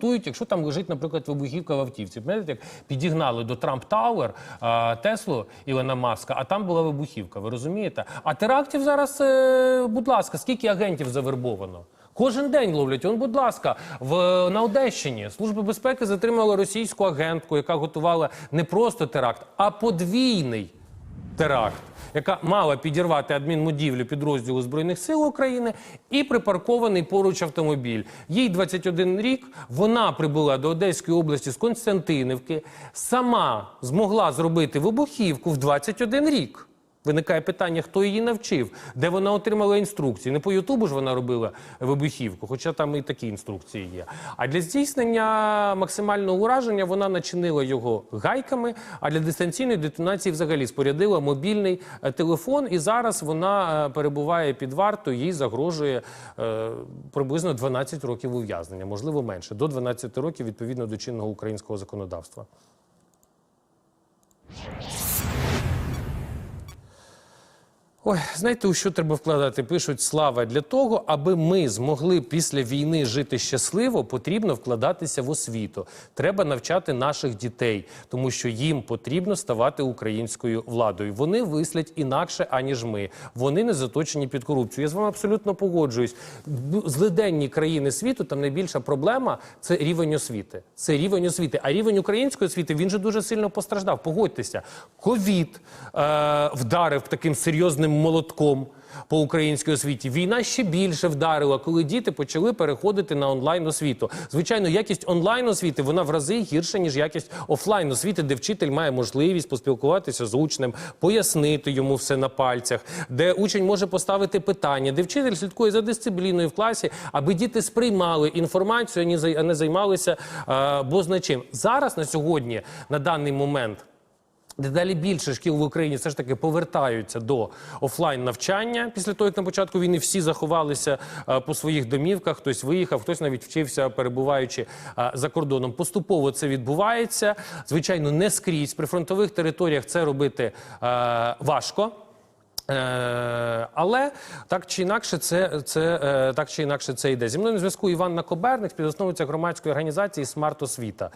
готують, якщо там лежить, наприклад, вибухівка в автівці. Пам'ятаєте, як підігнали до Трамп Тауер Теслу Ілона Маска, а там була вибухівка. Ви розумієте? А терактів зараз, е, будь ласка, скільки агентів завербовано? Кожен день ловлять. Он, будь ласка, в на Одещині служба безпеки затримала російську агентку, яка готувала не просто теракт, а подвійний теракт, яка мала підірвати адмінбудівлю підрозділу Збройних сил України і припаркований поруч автомобіль. Їй 21 рік. Вона прибула до Одеської області з Константинівки, сама змогла зробити вибухівку в 21 рік. Виникає питання, хто її навчив, де вона отримала інструкції. Не по Ютубу ж вона робила вибухівку, хоча там і такі інструкції є. А для здійснення максимального ураження вона начинила його гайками, а для дистанційної детонації взагалі спорядила мобільний е, телефон. І зараз вона е, перебуває під вартою, їй загрожує е, приблизно 12 років ув'язнення, можливо менше, до 12 років відповідно до чинного українського законодавства. Ой, знаєте, у що треба вкладати? Пишуть слава для того, аби ми змогли після війни жити щасливо, потрібно вкладатися в освіту. Треба навчати наших дітей, тому що їм потрібно ставати українською владою. Вони вислять інакше, аніж ми. Вони не заточені під корупцію. Я з вами абсолютно погоджуюсь. Злиденні країни світу там найбільша проблема це рівень освіти. Це рівень освіти. А рівень української освіти він же дуже сильно постраждав. Погодьтеся, ковід е, вдарив таким серйозним молотком по українській освіті. Війна ще більше вдарила, коли діти почали переходити на онлайн освіту. Звичайно, якість онлайн освіти вона в рази гірша, ніж якість офлайн освіти, де вчитель має можливість поспілкуватися з учнем, пояснити йому все на пальцях, де учень може поставити питання, де вчитель слідкує за дисципліною в класі, аби діти сприймали інформацію, а не займалися е, бозна чим. Зараз на сьогодні, на даний момент. Дедалі більше шкіл в Україні все ж таки повертаються до офлайн навчання після того, як на початку війни всі заховалися е, по своїх домівках, хтось виїхав, хтось навіть вчився, перебуваючи е, за кордоном. Поступово це відбувається. Звичайно, не скрізь. При фронтових територіях це робити е, важко. Але так чи інакше, це, це так чи інакше це йде. Зі мною на зв'язку Іванна Коберник, співзасновниця громадської організації Смарт Освіта.